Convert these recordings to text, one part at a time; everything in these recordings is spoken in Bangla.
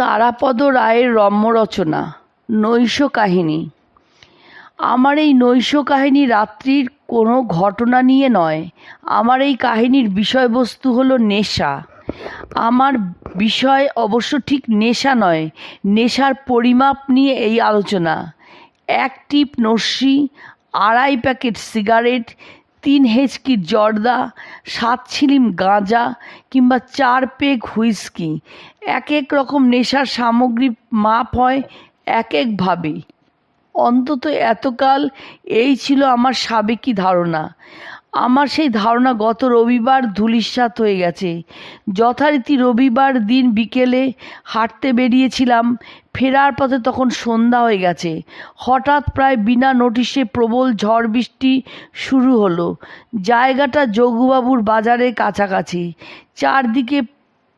তারাপদ রায়ের রম্য রচনা নৈশ কাহিনী আমার এই নৈশ কাহিনী রাত্রির কোনো ঘটনা নিয়ে নয়। আমার এই কাহিনীর বিষয়বস্তু হলো নেশা। আমার বিষয় অবশ্য ঠিক নেশা নয়, নেশার পরিমাপ নিয়ে এই আলোচনা। এক টিপ নস্যি, আড়াই প্যাকেট সিগারেট তিন হেঁচকি জর্দা, সাত ছিলিম গাঁজা কিংবা চার পেগ হুইস্কি। এক এক রকম নেশার সামগ্রী মাপ হয় এক একভাবে অন্তত এতকাল এই ছিল আমার সাবেকি ধারণা। আমার সেই ধারণা গত রবিবার ধূলিসাৎ হয়ে গেছে। যথারীতি রবিবার দিন বিকেলে হাঁটতে বেরিয়েছিলাম, ফেরার পথে তখন সন্ধ্যা হয়ে গেছে। হঠাৎ প্রায় বিনা নোটিশে প্রবল ঝড় বৃষ্টি শুরু হলো। জায়গাটা যোগুবাবুর বাজারের কাছাকাছি। চারদিকে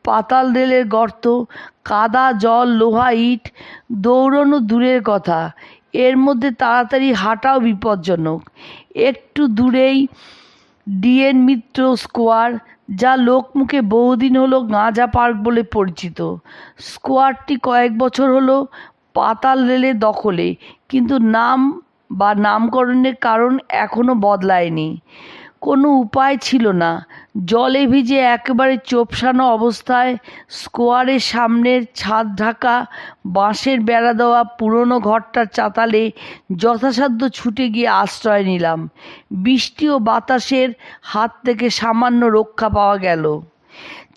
পাতাল রেলের গর্ত, কাদা, জল, লোহা, ইট, দৌড়নো দূরের কথা। এর মধ্যে তাড়াতাড়ি হাঁটাও বিপজ্জনক। একটু দূরেই ডিএন মিত্র স্কোয়ার, যা লোকমুখে বহুদিন হলো গাঁজা পার্ক বলে পরিচিত। স্কোয়ারটি কয়েক বছর হলো পাতাল রেলে দখলে, কিন্তু নাম বা নামকরণের কারণ এখনও বদলায়নি। কোনো উপায় ছিল না। জলে ভিজে একেবারে চোপসানো অবস্থায় স্কোয়ারের সামনের ছাদ ঢাকা, বাঁশের বেড়া দেওয়া পুরনো ঘরটার চাতালে যথাসাধ্য ছুটে গিয়ে আশ্রয় নিলাম। বৃষ্টি ও বাতাসের হাত থেকে সামান্য রক্ষা পাওয়া গেল।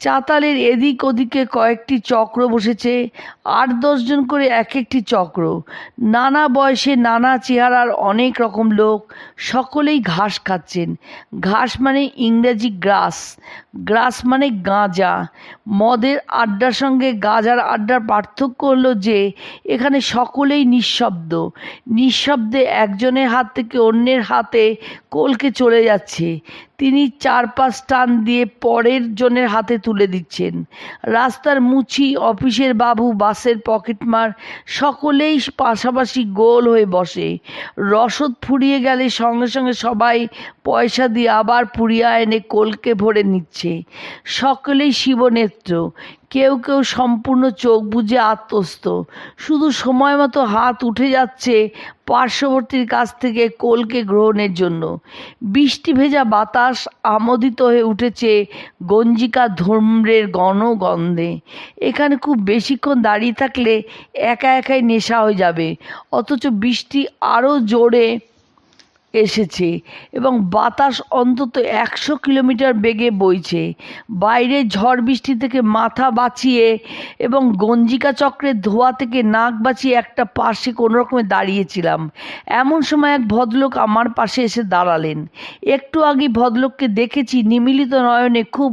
চাতালের এদিক ওদিকে কয়েকটি চক্র বসেছে, আট দশজন করে এক একটি চক্র। নানা বয়সে নানা চেহারার অনেক রকম লোক, সকলেই ঘাস খাচ্ছেন। ঘাস মানে ইংরেজি গ্রাস। গ্রাস মানে গাঁজা। মদের আড্ডার সঙ্গে গাঁজার আড্ডার পার্থক্য হলো যে, এখানে সকলেই নিঃশব্দ। নিঃশব্দে একজনের হাত থেকে অন্যের হাতে কলকে চলে যাচ্ছে। তিনি চার পাঁচ টান দিয়ে পরের জনের হাতে তুলে দিচ্ছেন। রাস্তার মুচি অফিসের বাবু, বাসের পকেটমার, সকলেই পাশাপাশি গোল হয়ে বসে। রসদ ফুরিয়ে গেলে সঙ্গে সঙ্গে সবাই পয়সা দিয়ে আবার পুড়িয়া এনে কোলকে ভরে নিচ্ছে। সকলেই শিবনেত্র। কেউ কেউ সম্পূর্ণ চোখ বুজে আত্মস্থ। শুধু সময় মতো হাত উঠে যাচ্ছে পার্শ্ববর্তীর কাছ থেকে কোলকে গ্রহণের জন্য। বৃষ্টি ভেজা বাতাস আমোদিত হয়ে উঠেছে গঞ্জিকা ধূম্রের গণ গন্ধে এখানে খুব বেশিক্ষণ দাঁড়িয়ে থাকলে একা একাই নেশা হয়ে যাবে। অথচ বৃষ্টি আরও জোরে এসেছে এবং বাতাস অন্তত একশো কিলোমিটার বেগে বইছে। বাইরে ঝড় বৃষ্টি থেকে মাথা বাঁচিয়ে এবং গঞ্জিকা চক্রের ধোয়া থেকে নাক বাঁচিয়ে একটা পাশে কোনো রকমে দাঁড়িয়েছিলাম। এমন সময় এক ভদ্রলোক আমার পাশে এসে দাঁড়ালেন। একটু আগে ভদ্রলোককে দেখেছি নিমিলিত নয়নে খুব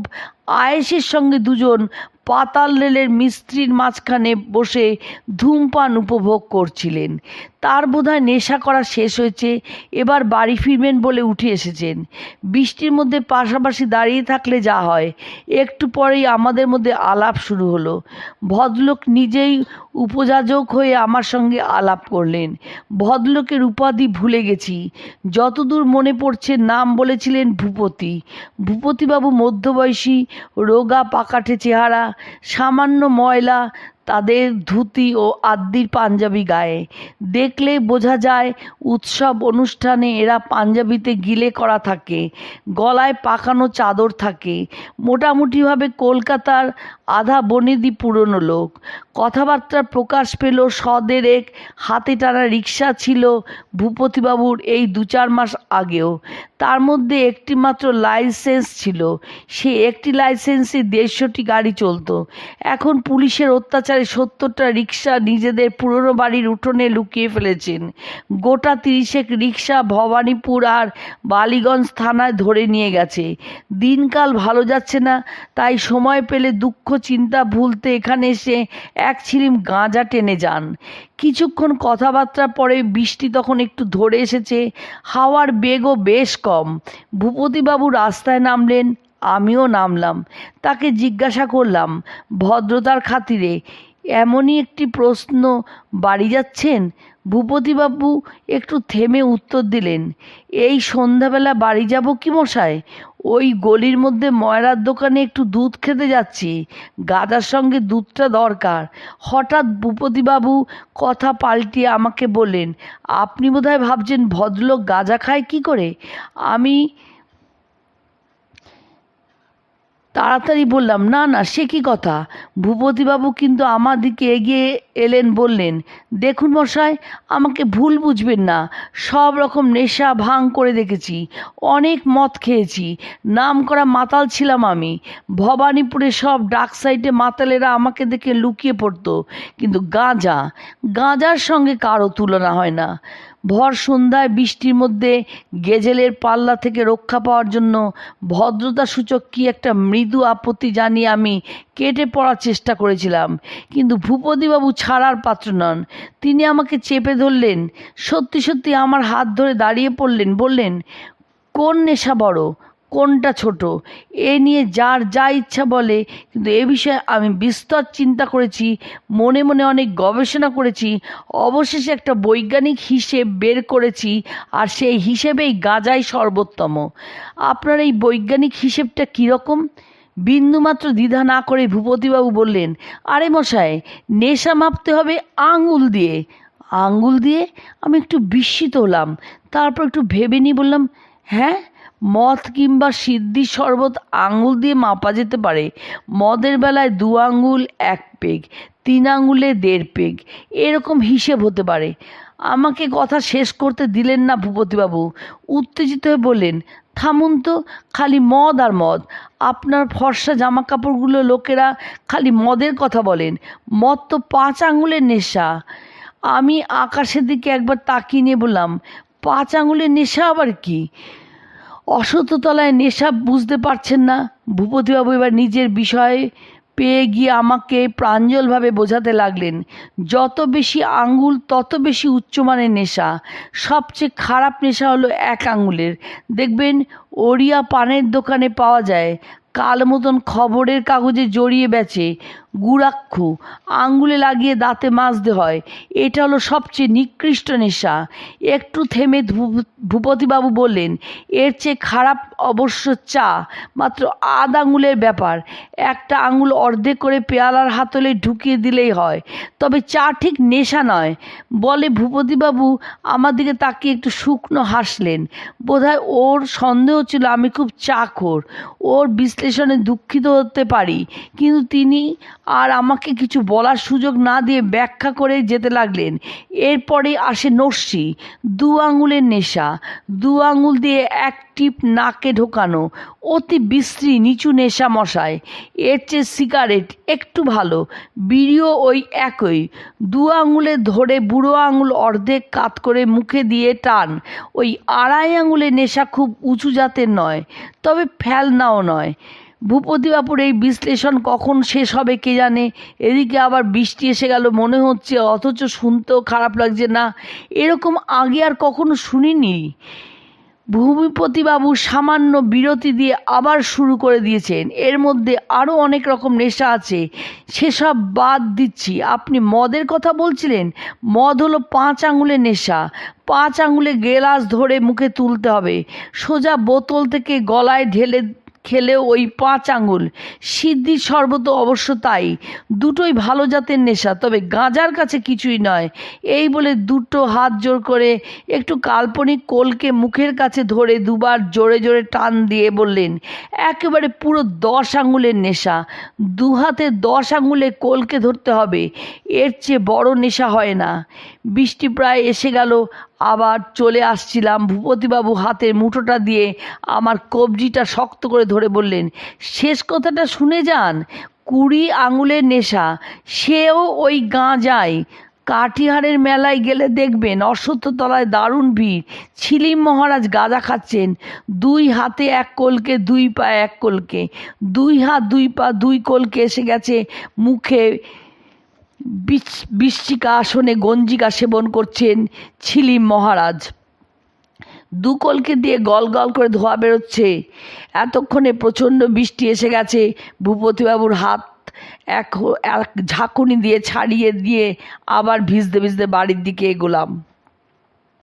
আয়েসের সঙ্গে দুজন পাতাল রেলের মিস্ত্রির মাঝখানে বসে ধূমপান উপভোগ করছিলেন। তার বোধহয় নেশা করা শেষ হয়েছে। এবার বাড়ি ফিরবেন বলে উঠে এসেছেন। বৃষ্টির মধ্যে পাশাপাশি দাঁড়িয়ে থাকলে যা হয়। একটু পরেই আমাদের মধ্যে আলাপ শুরু হলো। ভদ্রলোক নিজেই উপযাজক হয়ে আমার সঙ্গে আলাপ করলেন। ভদ্রলোকের উপাধি ভুলে গেছি। যতদূর মনে পড়ছে নাম বলেছিলেন ভূপতি। ভূপতিবাবু মধ্যবয়সী, রোগা, পাকাঠে চেহারা, সামান্য ময়লা তাদের ধুতি ও আদ্যির পাঞ্জাবি গায়ে। দেখলে বোঝা যায় উৎসব অনুষ্ঠানে এরা পাঞ্জাবিতে গিলে করা থাকে, গলায় পাকানো চাদর থাকে। মোটামুটিভাবে কলকাতার আধা বনেদি পুরনো লোক। কথাবার্তা প্রকাশ পেল সদের এক হাতে টানা রিক্সা ছিল ভূপতিবাবুর এই দু চার মাস আগেও। তার মধ্যে একটি মাত্র লাইসেন্স ছিল। সে একটি লাইসেন্সে দেড়শোটি গাড়ি চলতো। এখন পুলিশের অত্যাচারে সত্তরটা রিক্সা নিজেদের পুরনো বাড়ির উঠোনে লুকিয়ে ফেলেছেন। গোটা তিরিশেক রিক্সা ভবানীপুর আর বালিগঞ্জ থানায় ধরে নিয়ে গেছে। দিনকাল ভালো যাচ্ছে না, তাই সময় পেলে দুঃখ চিন্তা ভুলতে এখানে এসে এক ছিলিম গাঁজা টেনে যান। কিছুক্ষণ কথাবার্তা পরে বৃষ্টি তখন একটু ধরে এসেছে, হাওয়ার বেগও বেশ কম। ভূপতিবাবু রাস্তায় নামলেন আমিও নামলাম। তাকে জিজ্ঞাসা করলাম, ভদ্রতার খাতিরে এমনই একটি প্রশ্ন বাড়ি যাচ্ছেন? ভূপতিবাবু একটু থেমে উত্তর দিলেন, এই সন্ধ্যাবেলা বাড়ি যাব কি মশায়? ওই গলির মধ্যে ময়রার দোকানে একটু দুধ খেতে যাচ্ছি, গাদার সঙ্গে দুধটা দরকার। হঠাৎ ভূপতিবাবু কথা পাল্টিয়ে আমাকে বললেন, আপনি বোধহয় ভাবছেন ভদ্রলোক গাঁজা খায় কি করে? আমি তাড়াতাড়ি বললাম, না না, সে কি কথা? ভূপতিবাবু কিন্তু আমার দিকে এগিয়ে এলেন বললেন, দেখুন মশাই, আমাকে ভুল বুঝবেন না, সব রকম নেশা ভাঙ করে দেখেছি, অনেক মদ খেয়েছি, নাম করা মাতাল ছিলাম আমি, ভবানীপুরে সব ডাক সাইডে মাতালেরা আমাকে দেখে লুকিয়ে পড়তো, কিন্তু গাঁজা, গাঁজার সঙ্গে কারও তুলনা হয় না। ভর সন্ধ্যায় বৃষ্টির মধ্যে গেজেলের পাল্লা থেকে রক্ষা পাওয়ার জন্য ভদ্রতা সূচক কি একটা মৃদু আপত্তি জানিয়ে আমি কেটে পড়ার চেষ্টা করেছিলাম। কিন্তু ভূপতিবাবু ছাড়ার পাত্র নন। তিনি আমাকে চেপে ধরলেন। সত্যি সত্যি আমার হাত ধরে দাঁড়িয়ে পড়লেন। বললেন, কোন নেশা বড়? কোনটা ছোট? এ নিয়ে যার যা ইচ্ছা বলে, কিন্তু এ বিষয়ে আমি বিস্তর চিন্তা করেছি, মনে মনে অনেক গবেষণা করেছি, অবশেষে একটা বৈজ্ঞানিক হিসেব বের করেছি, আর সেই হিসেবেই গাজাই সর্বোত্তম। আপনার এই বৈজ্ঞানিক হিসেবটা কীরকম? বিন্দুমাত্র দ্বিধা না করে ভূপতিবাবু বললেন, আরে মশাই নেশা মাপতে হবে আঙুল দিয়ে। আঙুল দিয়ে? আমি একটু বিস্মিত হলাম। তারপর একটু ভেবে নিয়ে বললাম হ্যাঁ? মদ কিংবা সিদ্ধি শরবত আঙুল দিয়ে মাপা যেতে পারে। মদের বেলায় দু আঙুল, এক পেগ, তিন আঙুলে দেড় পেগ, এরকম হিসেব হতে পারে। আমাকে কথা শেষ করতে দিলেন না ভূপতিবাবু। উত্তেজিত হয়ে বললেন, থামুন তো, খালি মদ আর মদ। আপনার ফর্সা জামা কাপড়গুলো লোকেরা খালি মদের কথা বলেন। মদ তো পাঁচ আঙুলের নেশা। আমি আকাশের দিকে একবার তাকিয়ে নিয়ে বললাম, পাঁচ আঙুলের নেশা আবার কি? অসততলায় নেশা বুঝতে পারছেন না। ভূপতিবাবু এবার নিজের বিষয়ে পেয়ে গিয়ে আমাকে প্রাঞ্জলভাবে বোঝাতে লাগলেন। যত বেশি আঙ্গুল, তত বেশি উচ্চমানের নেশা। সবচেয়ে খারাপ নেশা হলো এক আঙ্গুলের। দেখবেন, ওড়িয়া পানের দোকানে পাওয়া যায়। কাল মতন খবরের কাগজে জড়িয়ে বেচে। গুড়াক্ষু আঙ্গুলে লাগিয়ে দাঁতে মাজতে হয়। এটা হলো সবচেয়ে নিকৃষ্ট নেশা। একটু থেমে ভূপতিবাবু বললেন, এর চেয়ে খারাপ অবশ্য চা, মাত্র আধ আঙুলের ব্যাপার। একটা আঙুল অর্ধেক করে পেয়ালার হাতলে ঢুকিয়ে দিলেই হয়। তবে চা ঠিক নেশা নয়। বলে ভূপতিবাবু আমার দিকে তাকিয়ে একটু শুকনো হাসলেন। বোধহয় ওর সন্দেহ ছিল আমি খুব চাখোর ওর বিশ্লেষণে দুঃখিত হতে পারি। কিন্তু তিনি আর আমাকে কিছু বলার সুযোগ না দিয়ে ব্যাখ্যা করে যেতে লাগলেন। এরপরে আসে নস্যি, দু আঙুলের নেশা, দু আঙুল দিয়ে এক টিপ নাকে ঢোকানো, অতি বিশ্রী নিচু নেশা মশায়। এর চেয়ে সিগারেট একটু ভালো, বিড়িও ওই একই। দু আঙুলে ধরে বুড়ো আঙুল অর্ধেক কাত করে মুখে দিয়ে টান। ওই আড়াই আঙুলে নেশা খুব উঁচু জাতের নয়, তবে ফেলনাও নয়। ভূপতিবাপুর এই বিশ্লেষণ কখন শেষ হবে কে জানে? এদিকে আবার বৃষ্টি এসে গেল, মনে হচ্ছে, অথচ শুনতেও খারাপ লাগছে না। এরকম আগে আর কখনো শুনিনি। ভূমিপতিবাবু সামান্য বিরতি দিয়ে আবার শুরু করে দিয়েছেন। এর মধ্যে আরও অনেক রকম নেশা আছে, সেসব বাদ দিচ্ছি। আপনি মদের কথা বলছিলেন? মদ হলো পাঁচ আঙুলের নেশা। পাঁচ আঙুলে গেলাস ধরে মুখে তুলতে হবে। সোজা বোতল থেকে গলায় ঢেলে খেলেও ওই পাঁচ আঙুল। সিদ্ধির শরবত অবশ্য তাই। দুটোই ভালো জাতের নেশা, তবে গাঁজার কাছে কিছুই নয়। এই বলে দুটো হাত জোর করে একটু কাল্পনিক কোলকে মুখের কাছে ধরে দুবার জোরে জোরে টান দিয়ে বললেন, একেবারে পুরো দশ আঙুলের নেশা। দু হাতে দশ আঙুলে কোলকে ধরতে হবে। এর চেয়ে বড় নেশা হয় না। বৃষ্টি প্রায় এসে গেল। আবার চলে আসছিলাম ভূপতিবাবু হাতের মুঠোটা দিয়ে আমার কবজিটা শক্ত করে ধরে বললেন, শেষ কথাটা শুনে যান, কুড়ি আঙুলের নেশা, সেও ওই গাঁ যায়। কাঠিহারের মেলায় গেলে দেখবেন অশ্বত্থতলায় দারুণ ভিড়। ছিলিম মহারাজ গাঁজা খাচ্ছেন, দুই হাতে এক কোলকে, দুই পা এক কোলকে। দুই হাত, দুই পা, দুই কোলকে এসে গেছে মুখে বৃশ্চিকা আসনে গঞ্জিকা সেবন করছেন ছিলিম মহারাজ। দুকলকে দিয়ে গল গল করে ধোয়া বেরোচ্ছে। এতক্ষণে প্রচণ্ড বৃষ্টি এসে গেছে। ভূপতিবাবুর হাত এক ঝাঁকুনি দিয়ে ছাড়িয়ে দিয়ে আবার ভিজতে ভিজতে বাড়ির দিকে এগোলাম।